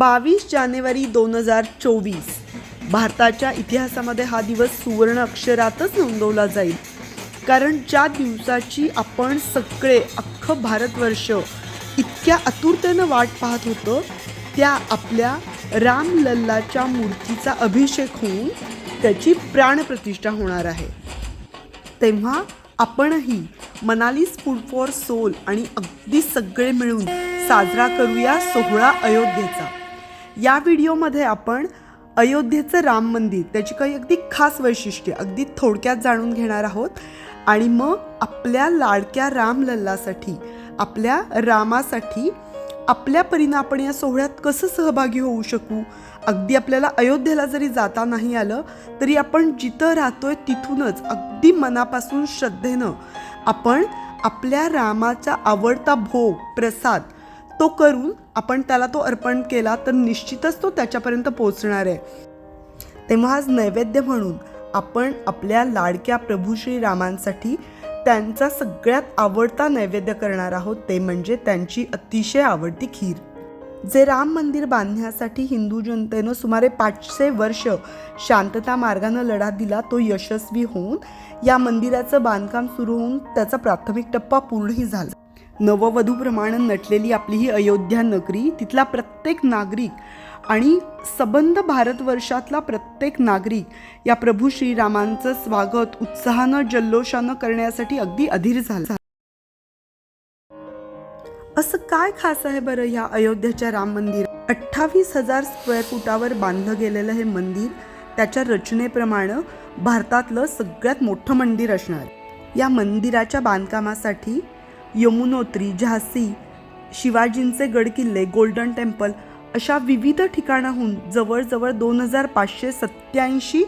बावीस जानेवारी दोन हजार चोवीस. भारताच्या इतिहासामध्ये हा दिवस सुवर्ण अक्षरातच नोंदवला जाईल. कारण ज्या दिवसाची आपण सगळे अख्खं भारतवर्ष इतक्या आतुरतेनं वाट पाहत होतं त्या आपल्या रामलल्लाच्या मूर्तीचा अभिषेक होऊन त्याची प्राणप्रतिष्ठा होणार आहे. तेव्हा आपणही मनालीस फूड फॉर सोल आणि अगदी सगळे मिळून साजरा करूया सोहळा अयोध्येचा. या व्हिडिओमध्ये आपण अयोध्येचं राम मंदिर त्याची काही अगदी खास वैशिष्ट्ये अगदी थोडक्यात जाणून घेणार आहोत. आणि मग आपल्या लाडक्या रामलल्लासाठी आपल्या रामासाठी आपल्या परीनं आपण या सोहळ्यात कसं सहभागी होऊ शकू? अगदी आपल्याला अयोध्येला जरी जाता नाही आलं तरी आपण जिथं राहतोय तिथूनच अगदी मनापासून श्रद्धेनं आपण आपल्या रामाचा आवडता भोग प्रसाद तो करून आपण त्याला तो अर्पण केला तर निश्चितच तो त्याच्यापर्यंत पोचणार आहे. तेव्हा आज नैवेद्य म्हणून आपण आपल्या लाडक्या प्रभू श्रीरामांसाठी त्यांचा सगळ्यात आवडता नैवेद्य करणार आहोत ते म्हणजे त्यांची अतिशय आवडती खीर. जे राम मंदिर बांधण्यासाठी हिंदू जनतेनं सुमारे पाचशे वर्ष शांतता मार्गानं लढा दिला तो यशस्वी होऊन या मंदिराचं बांधकाम सुरू होऊन त्याचा प्राथमिक टप्पा पूर्णही झाला. नववधूप्रमाणे नटलेली आपली ही अयोध्या नगरी तिथला प्रत्येक नागरिक आणि सबंध भारतवर्षातला प्रत्येक नागरिक या प्रभू श्रीरामांचं स्वागत उत्साहानं जल्लोषानं करण्यासाठी अगदी अधीर झाला. असं काय खास आहे बरं ह्या अयोध्याच्या राम मंदिर? अठ्ठावीस हजार स्क्वेअर फुटावर बांधलं गेलेलं हे मंदिर त्याच्या रचनेप्रमाणे भारतातलं सगळ्यात मोठं मंदिर असणार. या मंदिराच्या बांधकामासाठी यमुनोत्री झासी शिवाजींचे गडकिल्ले गोल्डन टेम्पल अशा विविध ठिकाणाहून जवळजवळ दोन हजार पाचशे सत्याऐंशी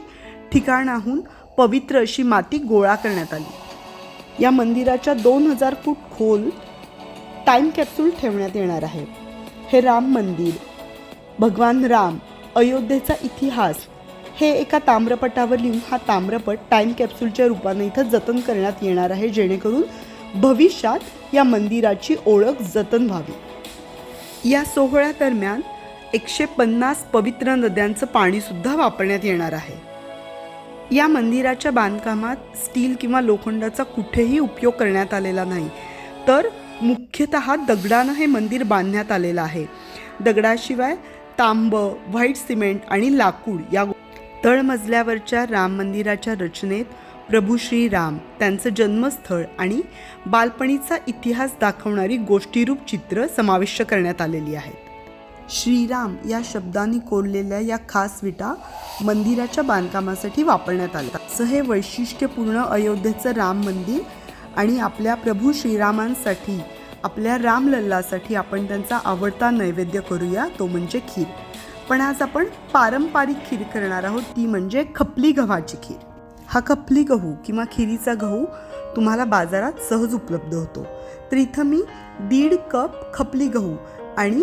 ठिकाणाहून पवित्र अशी माती गोळा करण्यात आली. या मंदिराच्या दोन हजार फूट खोल टाईम कॅप्सूल ठेवण्यात येणार आहे. हे राम मंदिर भगवान राम अयोध्येचा इतिहास हे एका ताम्रपटावर लिहून हा ताम्रपट टाईम कॅप्सूलच्या रूपाने इथं जतन करण्यात येणार आहे जेणेकरून भविष्यात या मंदिराची ओळख जतन व्हावी. या सोहळ्यादरम्यान एकशे पन्नास पवित्र नद्यांचं पाणीसुद्धा वापरण्यात येणार आहे. या मंदिराच्या बांधकामात स्टील किंवा लोखंडाचा कुठेही उपयोग करण्यात आलेला नाही. तर मुख्यतः दगडानं हे मंदिर बांधण्यात आलेलं आहे. दगडाशिवाय तांब व्हाईट सिमेंट आणि लाकूड या तळमजल्यावरच्या राम मंदिराच्या रचनेत प्रभू श्रीराम त्यांचं जन्मस्थळ आणि बालपणीचा इतिहास दाखवणारी गोष्टीरूप चित्र समाविष्ट करण्यात आलेली आहेत. श्रीराम या शब्दांनी कोरलेल्या या खास विटा मंदिराच्या बांधकामासाठी वापरण्यात आल्या. असं हे वैशिष्ट्यपूर्ण अयोध्येचं राम मंदिर आणि आपल्या प्रभू श्रीरामांसाठी आपल्या रामलल्लासाठी आपण त्यांचा आवडता नैवेद्य करूया तो म्हणजे खीर. पण आज आपण पारंपरिक खीर करणार आहोत ती म्हणजे खपली गव्हाची खीर. हा खपली गहू किंवा खिरीचा गहू तुम्हाला बाजारात सहज उपलब्ध होतो. तर इथं मी दीड कप खपली गहू आणि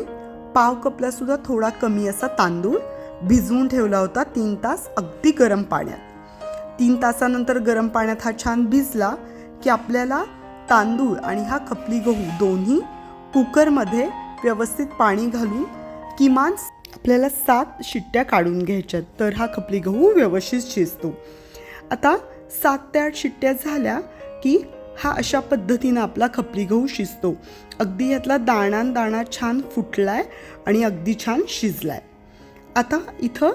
पाव कपलासुद्धा थोडा कमी असा तांदूळ भिजवून ठेवला होता तीन तास अगदी गरम पाण्यात. तीन तासानंतर गरम पाण्यात हा छान भिजला की आपल्याला तांदूळ आणि हा खपली गहू दोन्ही कुकरमध्ये व्यवस्थित पाणी घालून किमान आपल्याला सात शिट्ट्या काढून घ्यायच्यात. तर हा खपली गहू व्यवस्थित शिजतो. आता सात ते आठ शिट्ट्या झाल्या की हा अशा पद्धतीनं आपला खपली गहू शिजतो. अगदी यातला दाणा दाणा छान फुटलाय आणि अगदी छान शिजलाय. आता इथं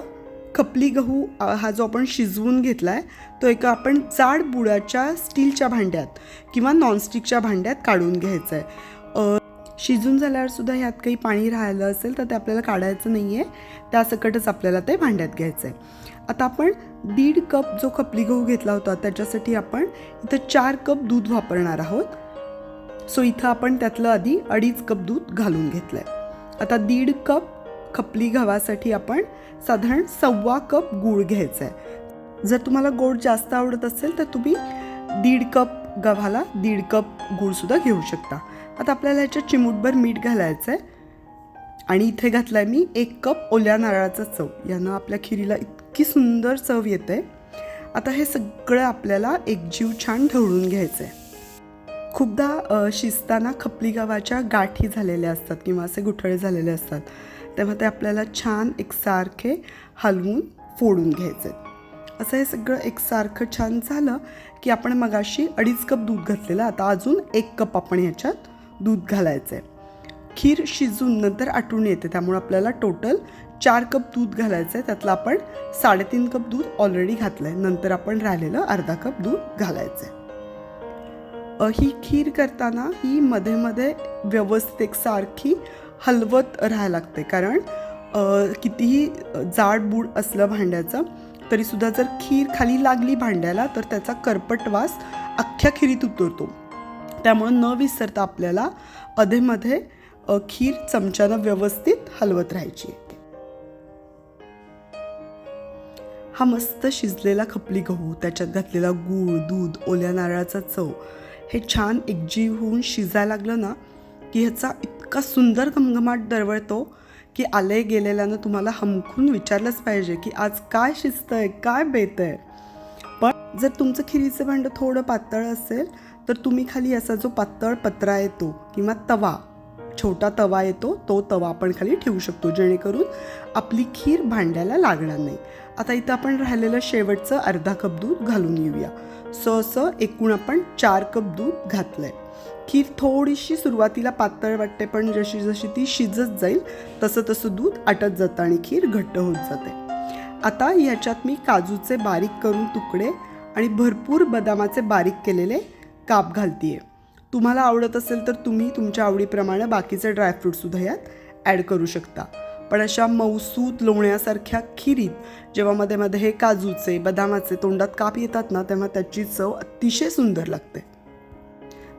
खपली गहू हा जो आपण शिजवून घेतला आहे तो एका आपण जाड बुडाच्या स्टीलच्या भांड्यात किंवा नॉनस्टिकच्या भांड्यात काढून घ्यायचा आहे शिजून झाल्यावरसुद्धा ह्यात काही पाणी राहिलं असेल तर ते आपल्याला काढायचं नाही आहे त्यासकटच आपल्याला ते भांड्यात घ्यायचं आहे आता आपण दीड कप जो खपली गहू घेतला होता त्याच्यासाठी आपण इथं चार कप दूध वापरणार आहोत. सो इथं आपण त्यातलं आधी अडीच कप दूध घालून घेतलं आहे आता दीड कप खपली गव्हासाठी आपण साधारण सव्वा कप गूळ घ्यायचा आहे जर तुम्हाला गोड जास्त आवडत असेल तर तुम्ही दीड कप गव्हाला दीड कप गूळसुद्धा घेऊ शकता. आता आपल्याला ह्याच्यात चिमूटभर मीठ घालायचं आहे आणि इथे घातला आहे मी एक कप ओल्या नारळाचा चव. यानं आपल्या खिरीला इतकी सुंदर चव येते. आता हे सगळं आपल्याला एकजीव छान ढवळून घ्यायचं आहे खूपदा शिजताना खपली गव्हाच्या गाठी झालेल्या असतात किंवा असे गुठळे झालेले असतात. तेव्हा ते आपल्याला छान एकसारखे हलवून फोडून घ्यायचे. असं हे सगळं एकसारखं छान झालं की आपण मगाशी अडीच कप दूध घातलेलं आता अजून एक कप आपण ह्याच्यात दूध घालायचं आहे खीर शिजून नंतर आटून येते. त्यामुळे आपल्याला टोटल चार कप दूध घालायचं आहे त्यातलं आपण साडेतीन कप दूध ऑलरेडी घातलं आहे नंतर आपण राहिलेलं अर्धा कप दूध घालायचं आहे ही खीर करताना ही मध्ये मध्ये व्यवस्थित एकसारखी हलवत राहायला लागते. कारण कितीही कितीही जाडबूड असलं भांड्याचं तरीसुद्धा जर खीर खाली लागली भांड्याला तर त्याचा करपट वास अख्ख्या खिरीत उतरतो. त्यामुळं न विसरता आपल्याला अधेमध्ये खीर चमच्यानं व्यवस्थित हलवत राहायची. हा मस्त शिजलेला खपली गहू त्याच्यात घातलेला गूळ दूध ओल्या नारळाचा चव हे छान एकजीव होऊन शिजायला लागलं ना की ह्याचा इतका सुंदर घमघमाट दरवळतो की आले गेलेल्यानं तुम्हाला हमखून विचारलंच पाहिजे की आज काय शिजतंय काय बेतंय. पण जर तुमचं खिरीचं भांडं थोडं पातळ असेल तर तुम्ही खाली असा जो पातळ पत्रा येतो किंवा तवा छोटा तवा येतो तो तवा आपण खाली ठेवू शकतो जेणेकरून आपली खीर भांड्याला लागणार नाही. आता इथं आपण राहिलेलं शेवटचं अर्धा कप दूध घालून येऊया. सो असं एकूण आपण चार कप दूध घातलंय. खीर थोडीशी सुरुवातीला पातळ वाटते पण जशी जशी ती शिजत जाईल तसं तसं दूध आटत जातं आणि खीर घट्ट होत जाते. आता ह्याच्यात मी काजूचे बारीक करून तुकडे आणि भरपूर बदामाचे बारीक केलेले काप घालतीये. तुम्हाला आवडत असेल तर तुम्ही तुमच्या आवडीप्रमाणे बाकीचे ड्रायफ्रूटसुद्धा यात ॲड करू शकता. पण अशा मौसूत लोण्यासारख्या खिरीत जेव्हा मध्ये मध्ये हे काजूचे बदामाचे तोंडात काप येतात ना तेव्हा त्याची चव अतिशय सुंदर लागते.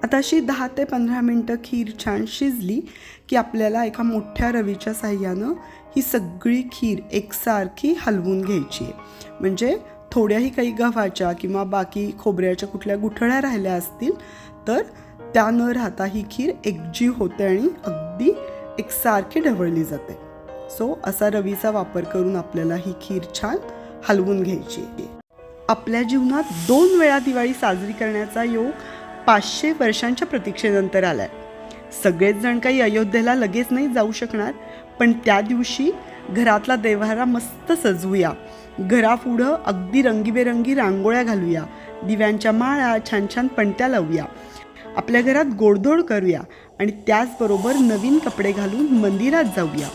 आता अशी दहा ते पंधरा मिनटं खीर छान शिजली की आपल्याला एका मोठ्या रवीच्या साह्यानं ही सगळी खीर एकसारखी हलवून घ्यायची आहे. म्हणजे थोड्याही काही गव्हाच्या किंवा बाकी खोबऱ्याच्या कुठल्या गुठळ्या राहिल्या असतील तर त्या न राहता ही खीर एकजीव होते आणि अगदी एकसारखी ढवळली जाते. सो असा रवीचा वापर करून आपल्याला ही खीर छान हलवून घ्यायची आहे. आपल्या जीवनात दोन वेळा दिवाळी साजरी करण्याचा योग पाचशे वर्षांच्या प्रतीक्षेनंतर आलाय. सगळेच जण काही अयोध्येला लगेच नाही जाऊ शकणार पण त्या दिवशी घरातला देव्हारा मस्त सजवूया. घरापुढं अगदी रंगीबेरंगी रांगोळ्या घालूया. दिव्यांच्या माळा छान छान पणत्या लावूया. आपल्या घरात गोडधोड करूया आणि त्याचबरोबर नवीन कपडे घालून मंदिरात जाऊया.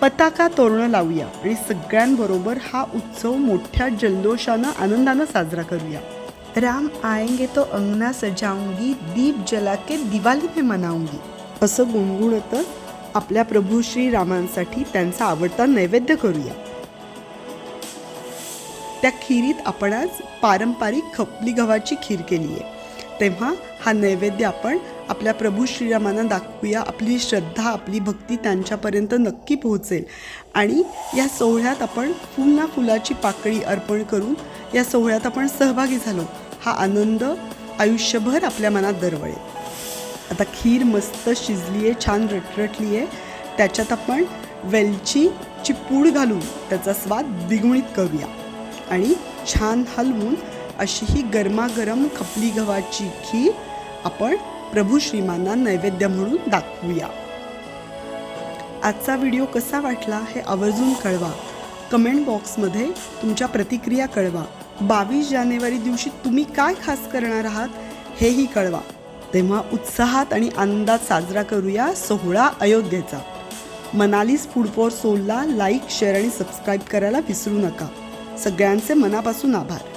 पताका तोरणं लावूया आणि सगळ्यांबरोबर हा उत्सव मोठ्या जल्लोषानं आनंदानं साजरा करूया. राम आएंगे तो अंगना सजाऊंगी दीप जला के दिवाली में मनाऊंगी. असं गुणगुणतच आपल्या प्रभू श्रीरामांसाठी त्यांचा आवडता नैवेद्य करूया. त्या खिरीत आपण आज पारंपरिक खपली गव्हाची खीर केली आहे तेव्हा हा नैवेद्य आपण आपल्या प्रभू श्रीरामांना दाखवूया. आपली श्रद्धा आपली भक्ती त्यांच्यापर्यंत नक्की पोहोचेल. आणि या सोहळ्यात आपण फुल ना फुलाची पाकळी अर्पण करून या सोहळ्यात आपण सहभागी झालो. हा आनंद आयुष्यभर आपल्या मनात दरवळेल. आता खीर मस्त शिजली आहे छान रटरटली आहे त्याच्यात आपण वेलचीची पूड घालून त्याचा स्वाद द्विगुणित करूया. आणि छान हलवून अशी ही गरमागरम खपली गव्हाची खीर आपण प्रभू श्रीमांना नैवेद्य म्हणून दाखवूया. आजचा व्हिडिओ कसा वाटला हे आवर्जून कळवा. कमेंट बॉक्समध्ये तुमच्या प्रतिक्रिया कळवा. बावीस जानेवारी दिवशी तुम्ही काय खास करणार आहात हेही कळवा. तेव्हा उत्साहात आणि आनंदात साजरा करूया सोहळा अयोध्येचा. मनालीस फूड फॉर सोलला लाईक शेअर आणि सबस्क्राईब करायला विसरू नका. सगळ्यांचे मनापासून आभार.